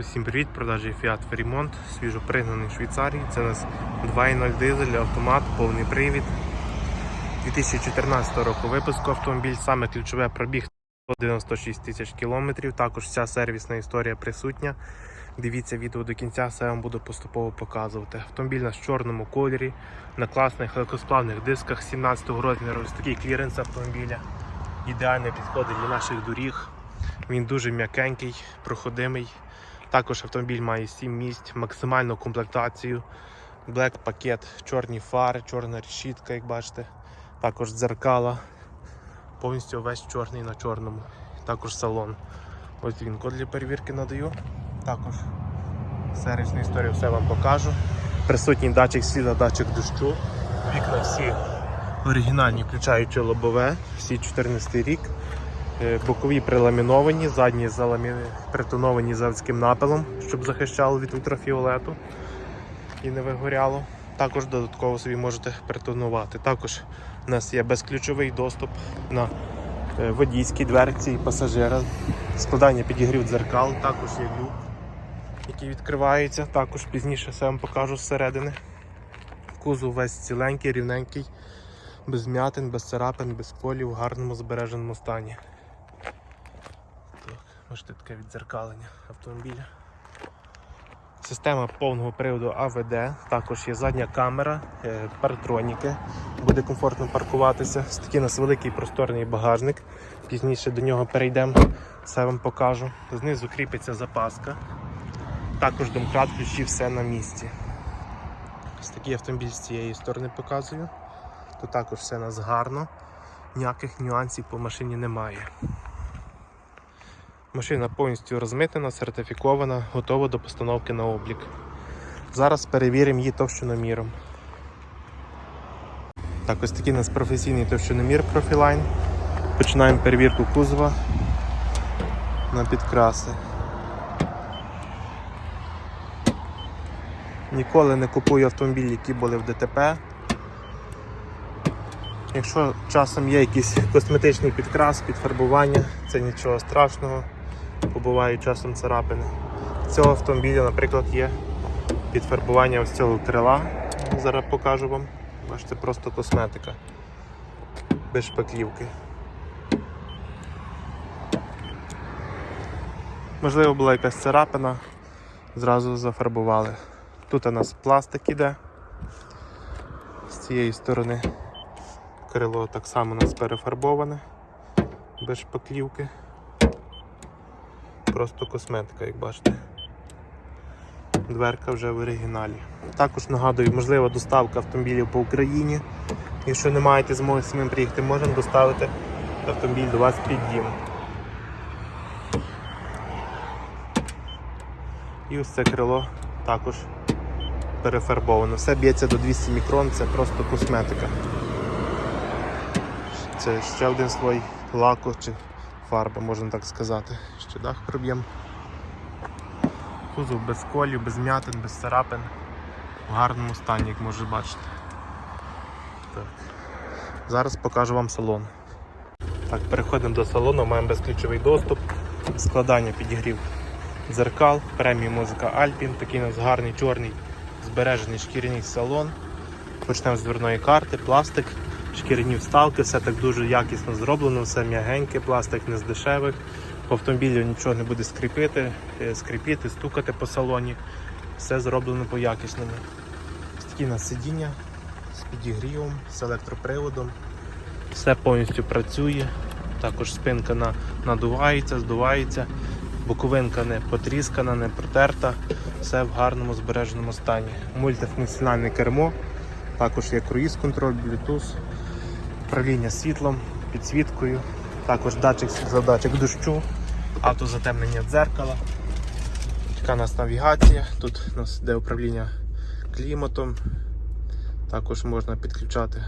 Усім привіт, продажі Fiat Fairmont, свіжо пригнаний в Швейцарії. Це у нас 2.0 дизель, автомат, повний привід. 2014 року випуску автомобіль, саме ключове пробіг 196 тисяч кілометрів. Також вся сервісна історія присутня. Дивіться відео до кінця, все вам буду поступово показувати. Автомобіль в чорному кольорі, на класних легкосплавних дисках 17-го розміру. Ось такий кліренс автомобіля. Ідеально підходить для наших доріг. Він дуже м'якенький, проходимий. Також автомобіль має 7 місць, максимальну комплектацію. Black пакет, чорні фари, чорна решітка, як бачите. Також дзеркала. Повністю весь чорний на чорному. Також салон. Ось він код для перевірки надаю. Також сервісну історію все вам покажу. Присутній датчик світла, датчик дощу. Вікна всі оригінальні, включаючи лобове, всі 14 рік. Е, Бокові приламіновані, задні заламі... притоновані заводським напилом, щоб захищало від ультрафіолету і не вигоряло. Також додатково собі можете притонувати. Також у нас є безключовий доступ на е, водійській дверці пасажира. Складання підігрів дзеркал, також є люк, який відкривається. Також пізніше все вам покажу зсередини. Кузов весь ціленький, рівненький, без м'ятин, без царапин, без полів, в гарному збереженому стані. Бачите таке віддзеркалення автомобіля. Система повного приводу АВД, також є задня камера, е, паратроніки, буде комфортно паркуватися. Ось такий у нас великий просторний багажник. Пізніше до нього перейдемо, все вам покажу. Знизу кріпиться запаска. Також домкрат ключі все на місці. Ось такий автомобіль з цієї сторони показую. Тут також все у нас гарно, ніяких нюансів по машині немає. Машина повністю розмитена, сертифікована, готова до постановки на облік. Зараз перевіримо її товщиноміром. Так, ось такий у нас професійний товщиномір Profiline. Починаємо перевірку кузова на підкраси. Ніколи не купую автомобілі, які були в ДТП. Якщо часом є якийсь косметичний підкрас, підфарбування, це нічого страшного, побувають часом царапини. Цього автомобіля, наприклад, є підфарбування ось цього крила. Зараз покажу вам. Бачите, просто косметика. Без шпаклівки. Можливо, була якась царапина, зразу зафарбували. Тут у нас пластик іде з цієї сторони. Крило так само у нас перефарбоване, без шпаклівки. Просто косметика, як бачите. Дверка вже в оригіналі. Також нагадую, можлива доставка автомобілів по Україні. Якщо не маєте змоги самим приїхати, можемо доставити автомобіль до вас під дім. І ось це крило також перефарбовано. Все б'ється до 200 мікрон, це просто косметика. Це ще один слой лаку чи фарби, можна так сказати. Ще дах проб'ємо. Кузов без колів, без м'ятин, без царапин. В гарному стані, як можете бачити. Так. Зараз покажу вам салон. Так, переходимо до салону, маємо безключовий доступ, складання підігрів дзеркал, преміум музика Alpine, такий у нас гарний чорний збережений шкіряний салон. Почнемо з дверної карти, пластик, шкіряні вставки, все так дуже якісно зроблено, все м'ягеньке, пластик не з дешевих. По автомобілю нічого не буде скріпити, е, скрипіти, стукати по салоні. Все зроблено по якісному. Ось сидіння з підігрівом, з електроприводом. Все повністю працює. Також спинка на, надувається, здувається. Боковинка не потріскана, не протерта, все в гарному збереженому стані. Мультифункціональне кермо, також є круїз контроль, Bluetooth, управління світлом, підсвіткою, також датчик задатчик дощу, автозатемнення дзеркала. Така у нас навігація, тут у нас йде управління кліматом, також можна підключати.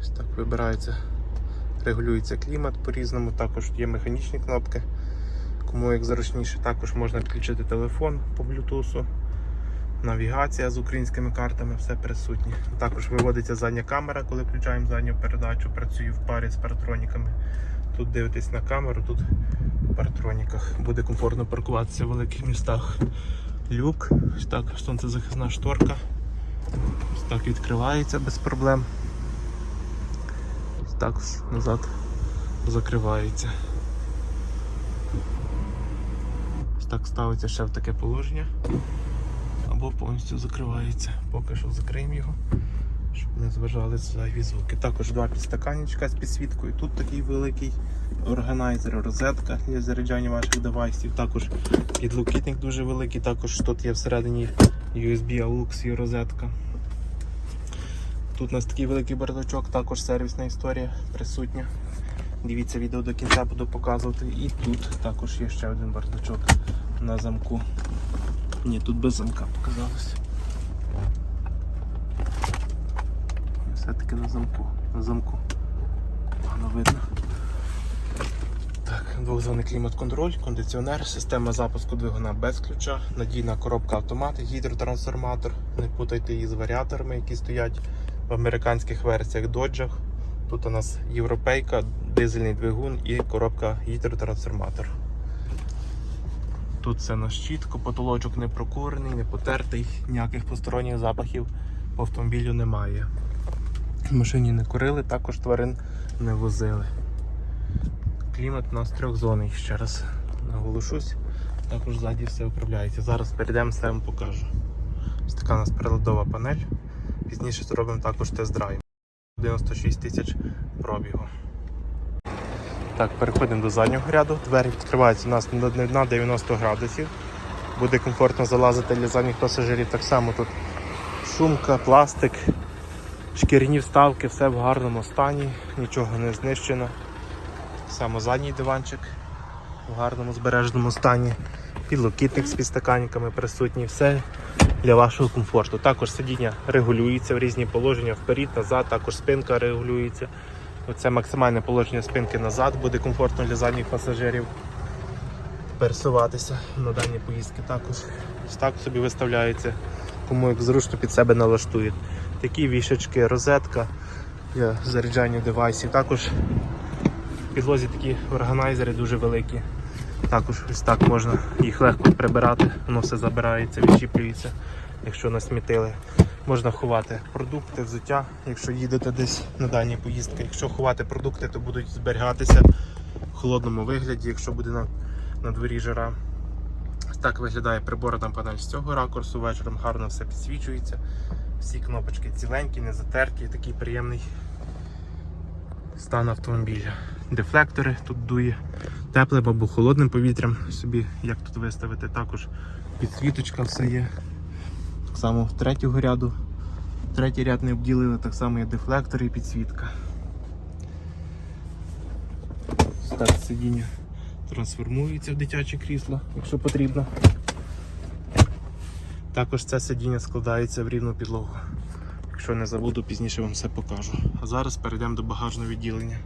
Ось так вибирається, регулюється клімат по-різному, також є механічні кнопки. Кому як зручніше, також можна підключити телефон по Bluetooth. Навігація з українськими картами, все присутнє. Також виводиться задня камера, коли включаємо задню передачу, працює в парі з паратроніками. Тут дивитесь на камеру, тут в партроніках. Буде комфортно паркуватися в великих містах. Люк, так, сонцезахисна шторка. Так відкривається без проблем. Так назад закривається. Так ставиться ще в таке положення. Або повністю закривається. Поки що закриємо його, щоб не зважали зайві звуки. Також два підстаканничка з підсвіткою. Тут такий великий органайзер, розетка для заряджання ваших девайсів. Також підлокітник дуже великий, також тут є всередині USB AUX і розетка. Тут у нас такий великий бардачок, також сервісна історія присутня. Дивіться відео до кінця, буду показувати. І тут також є ще один бардачок на замку. Ні, тут без замка показалось. Все-таки на замку. На замку. Погано видно. Так, двохзонний клімат-контроль, кондиціонер, система запуску двигуна без ключа, надійна коробка автомат, гідротрансформатор. Не путайте її з варіаторами, які стоять в американських версіях доджах. Тут у нас європейка, дизельний двигун і коробка гідротрансформатор. Тут все на щітку, потолочок не прокурений, не потертий, ніяких посторонніх запахів по автомобілю немає. Машині не курили, також тварин не возили. Клімат у нас трьохзонний, ще раз наголошусь. Також ззаді все управляється. Зараз перейдемо, все вам покажу. Ось така у нас приладова панель. Пізніше зробимо також тест-драйв. 96 тисяч пробігу. Так, переходимо до заднього ряду. Двері відкриваються у нас на на 90 градусів. Буде комфортно залазити для задніх пасажирів. Так само тут шумка, пластик, шкіряні вставки, все в гарному стані, нічого не знищено. Само задній диванчик в гарному збереженому стані. Підлокітник з підстаканниками присутній, все для вашого комфорту. Також сидіння регулюється в різні положення вперед, назад, також спинка регулюється. Оце максимальне положення спинки назад, буде комфортно для задніх пасажирів пересуватися на дані поїздки. Також ось так собі виставляється, кому як зручно під себе налаштує. Такі вішечки, розетка для заряджання девайсів. Також в підлозі такі органайзери дуже великі. Також ось так можна їх легко прибирати, воно все забирається, відчіплюється, якщо насмітили. Можна ховати продукти, взуття, якщо їдете десь на дані поїздки. Якщо ховати продукти, то будуть зберігатися в холодному вигляді, якщо буде на, на дворі жара. Так виглядає приборна панель з цього ракурсу. Вечором гарно все підсвічується. Всі кнопочки ціленькі, не затерті, такий приємний стан автомобіля. Дефлектори тут дує теплим або холодним повітрям собі, як тут виставити. Також підсвіточка все є. Так само в третього ряду. Третій ряд не обділили, так само є дефлектор і підсвітка. Так, сидіння трансформується в дитяче крісло, якщо потрібно. Також це сидіння складається в рівну підлогу. Якщо не забуду, пізніше вам все покажу. А зараз перейдемо до багажного відділення.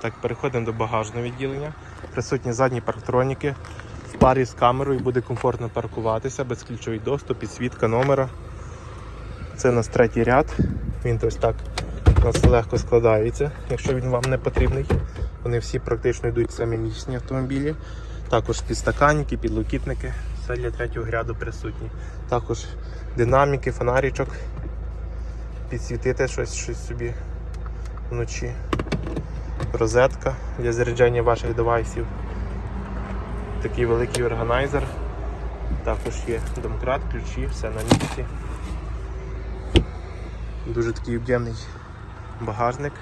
Так, переходимо до багажного відділення. Присутні задні парктроніки. В парі з камерою буде комфортно паркуватися, безключовий доступ, підсвітка номера. Це у нас третій ряд. Він ось так у нас легко складається, якщо він вам не потрібний. Вони всі практично йдуть самі місні автомобілі. Також підстаканники, підлокітники. Все для третього ряду присутні. Також динаміки, фонарічок. Підсвітити щось, щось собі вночі. Розетка для заряджання ваших девайсів. Такий великий органайзер. Також є домкрат, ключі, все на місці. Дуже такий об'ємний багажник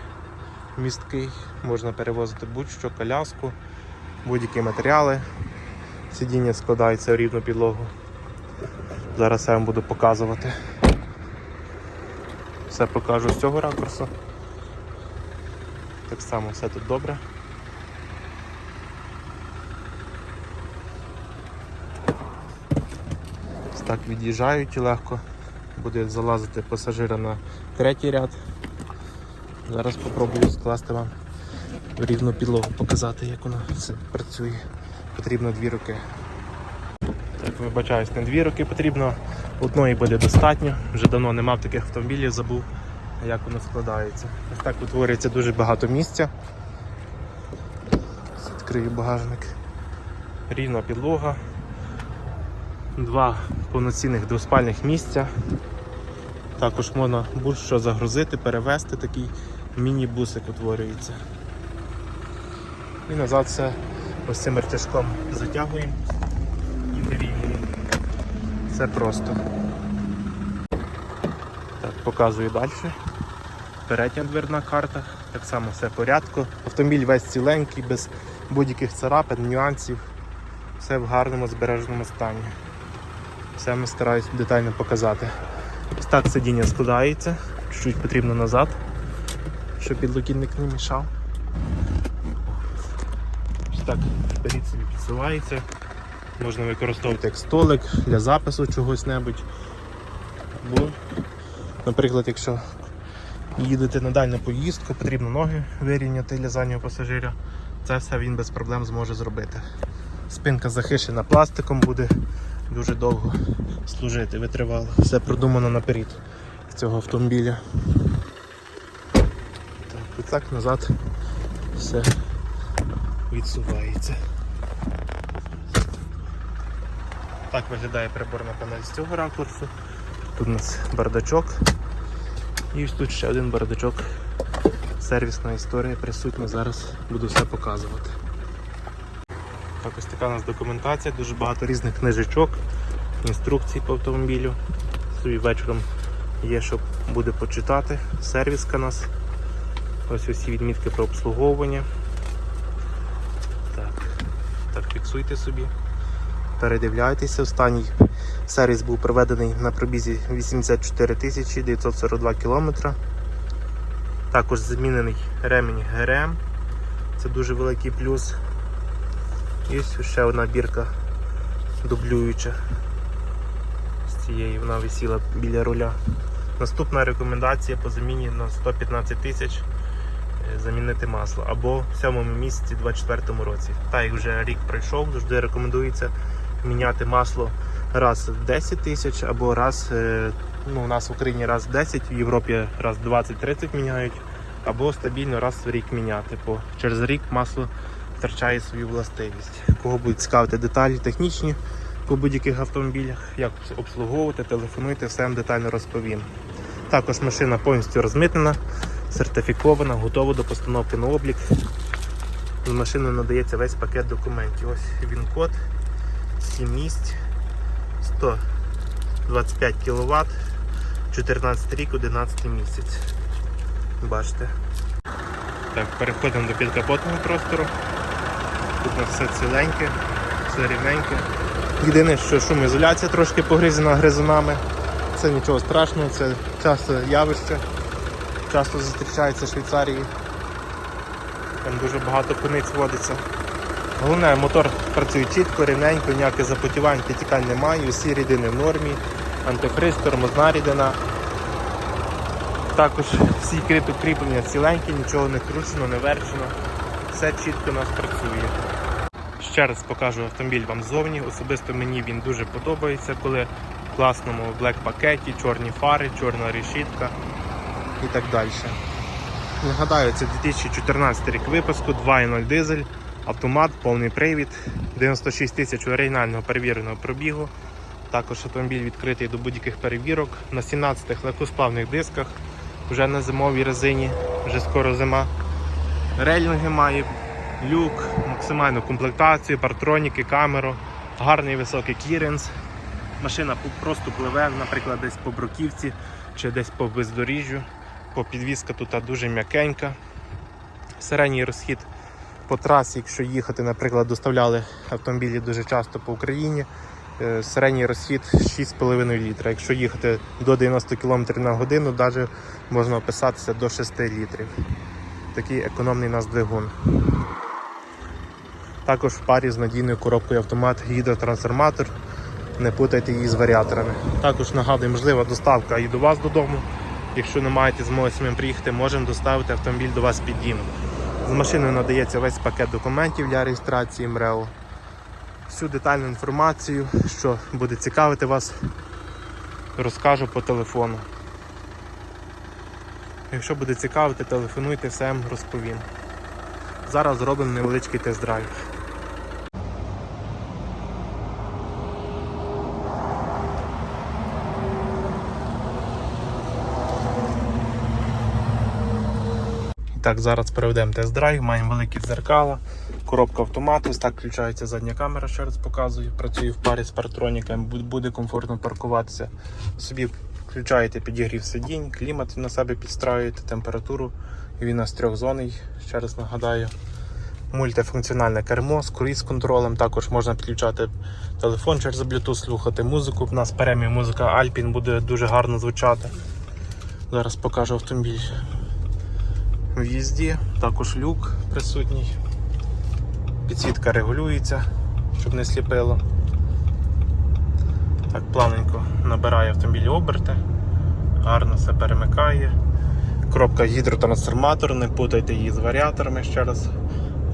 місткий. Можна перевозити будь-що, коляску, будь-які матеріали. Сидіння складається в рівну підлогу. Зараз я вам буду показувати. Все покажу з цього ракурсу. Так само все тут добре. Так від'їжджають і легко. Буде залазити пасажира на третій ряд. Зараз спробую скласти вам рівну підлогу, показати, як воно все працює. Потрібно дві руки. Так, вибачаюсь, не дві руки потрібно, одної буде достатньо. Вже давно не мав таких автомобілів, забув, як воно складається. Ось так утворюється дуже багато місця. відкрию багажник. Рівна підлога. Два повноцінних двоспальних місця. Також можна будь-що загрузити, перевезти, такий міні-бусик утворюється. І назад все ось цим ртяжком затягуємо і вирівнюємо. Все просто. Так, показую далі. Передня дверна карта, так само все в порядку. Автомобіль весь ціленький, без будь-яких царапин, нюансів. Все в гарному збереженому стані. Все ми стараюсь детально показати. Ось так сидіння складається, чуть-чуть потрібно назад, щоб підлокітник не мішав. Так вперед собі підсувається. Можна використовувати як столик для запису чогось небудь. Або, наприклад, якщо їдете на дальню поїздку, потрібно ноги вирівняти для заднього пасажира. Це все він без проблем зможе зробити. Спинка захищена пластиком, буде дуже довго служити, витривало. Все продумано наперед цього автомобіля. Так, і так назад все відсувається. Так виглядає приборна панель з цього ракурсу. Тут у нас бардачок. І ось тут ще один бардачок. Сервісна історія присутня, зараз буду все показувати. Так, ось така у нас документація, дуже багато різних книжечок, інструкцій по автомобілю. Собі вечором є, що буде почитати. Сервіска у нас. Ось усі відмітки про обслуговування. Так, так фіксуйте собі. Передивляйтеся. Останній сервіс був проведений на пробізі 84 942 кілометра. Також змінений ремінь ГРМ. Це дуже великий плюс. І ось ще одна бірка дублююча. З цієї вона висіла біля руля. Наступна рекомендація по заміні на 115 тисяч замінити масло або в сьомому місяці 24 році. Так як вже рік пройшов, завжди рекомендується міняти масло раз в 10 тисяч або раз, е, ну у нас в Україні раз в 10, в Європі раз 20-30 міняють, або стабільно раз в рік міняти, бо через рік масло втрачає свою властивість. Кого будуть цікавити деталі технічні по будь-яких автомобілях, як обслуговувати, телефонуйте, все вам детально розповім. Також машина повністю розмитнена, сертифікована, готова до постановки на облік. З машини надається весь пакет документів. Ось він код, 7 місць, 125 кВт, 14 рік, 11 місяць. Бачите. Так, переходимо до підкапотного простору. Тут у нас все ціленьке, все рівненьке. Єдине, що шумоізоляція трошки погризена гризунами. Це нічого страшного, це часто явище. Часто зустрічається в Швейцарії. Там дуже багато куниць водиться. Головне, мотор працює чітко, рівненько, ніяких запотівань, підтікань немає, усі рідини в нормі, антифриз, тормозна рідина. Також всі кріплення ціленькі, нічого не кручено, не верчено. Все чітко у нас працює. Ще раз покажу автомобіль вам ззовні. Особисто мені він дуже подобається, коли в класному блек пакеті, чорні фари, чорна решітка і так далі. Нагадаю, це 2014 рік випуску, 2.0 дизель, автомат, повний привід, 96 тисяч оригінального перевіреного пробігу. Також автомобіль відкритий до будь-яких перевірок на 17-х легкосплавних дисках, вже на зимовій резині, вже скоро зима. Рейлінги має, люк, максимальну комплектацію, партроніки, камеру, гарний високий кліренс. Машина просто пливе, наприклад, десь по бруківці чи десь по бездоріжжю. По підвізка тут дуже м'якенька. Середній розхід по трасі, якщо їхати, наприклад, доставляли автомобілі дуже часто по Україні. е, Середній розхід 6,5 літра. Якщо їхати до 90 км на годину, навіть можна описатися до 6 літрів. Такий економний у нас двигун. Також в парі з надійною коробкою автомат гідротрансформатор. Не путайте її з варіаторами. Також нагадую, можлива доставка і до вас додому. Якщо не маєте змоги самим приїхати, можемо доставити автомобіль до вас під дім. З машиною надається весь пакет документів для реєстрації МРЕО. Всю детальну інформацію, що буде цікавити вас, розкажу по телефону. Якщо буде цікавити, телефонуйте, все розповім. Зараз зробимо невеличкий тест-драйв. Так, зараз проведемо тест-драйв, маємо великі дзеркала, коробка автомату, так включається задня камера, ще раз показую. Працює в парі з партроніками, буде комфортно паркуватися. Собі включаєте підігрів сидінь, клімат на себе підстраюєте, температуру. Він у нас трьохзонний, ще раз нагадаю. Мультифункціональне кермо з круїз-контролем. Також можна підключати телефон через Bluetooth, слухати музику. У нас преміум музика Alpine буде дуже гарно звучати. Зараз покажу автомобіль в їзді, також люк присутній. Підсвітка регулюється, щоб не сліпило. Так, плавненько набирає автомобіль оберти, гарно все перемикає. Коробка гідротрансформатор, не путайте її з варіаторами ще раз.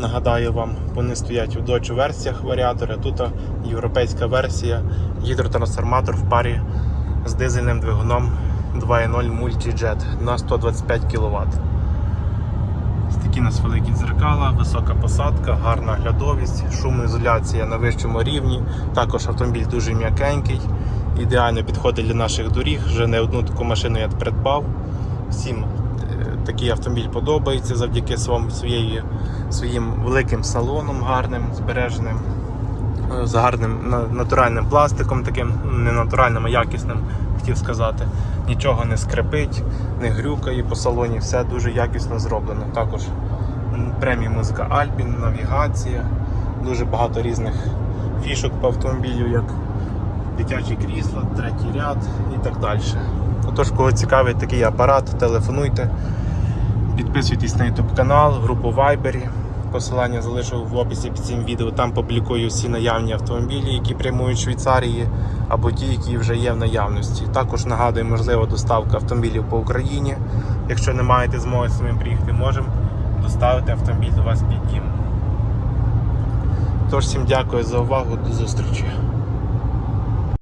Нагадаю вам, вони стоять у Dodge версіях варіатора. Тут європейська версія, гідротрансформатор в парі з дизельним двигуном 2.0 Multijet на 125 кВт. Такі у нас великі дзеркала, висока посадка, гарна глядовість, шумоізоляція на вищому рівні. Також автомобіль дуже м'якенький, ідеально підходить для наших доріг. Вже не одну таку машину я придбав. Всім е, такий автомобіль подобається завдяки своєї, своїм великим салоном гарним, збереженим, з гарним натуральним пластиком, таким не натуральним, а якісним, хотів сказати. Нічого не скрипить, не грюкає по салоні, все дуже якісно зроблено. Також преміум музика Alpine, навігація, дуже багато різних фішок по автомобілю, як дитячі крісла, третій ряд і так далі. Отож, кого цікавить такий апарат, телефонуйте, підписуйтесь на YouTube канал, групу Viber. Посилання залишу в описі під цим відео. Там публікую всі наявні автомобілі, які прямують в Швейцарії, або ті, які вже є в наявності. Також нагадую, можлива доставка автомобілів по Україні. Якщо не маєте змоги самим приїхати, можемо доставити автомобіль до вас під дім. Тож всім дякую за увагу, до зустрічі.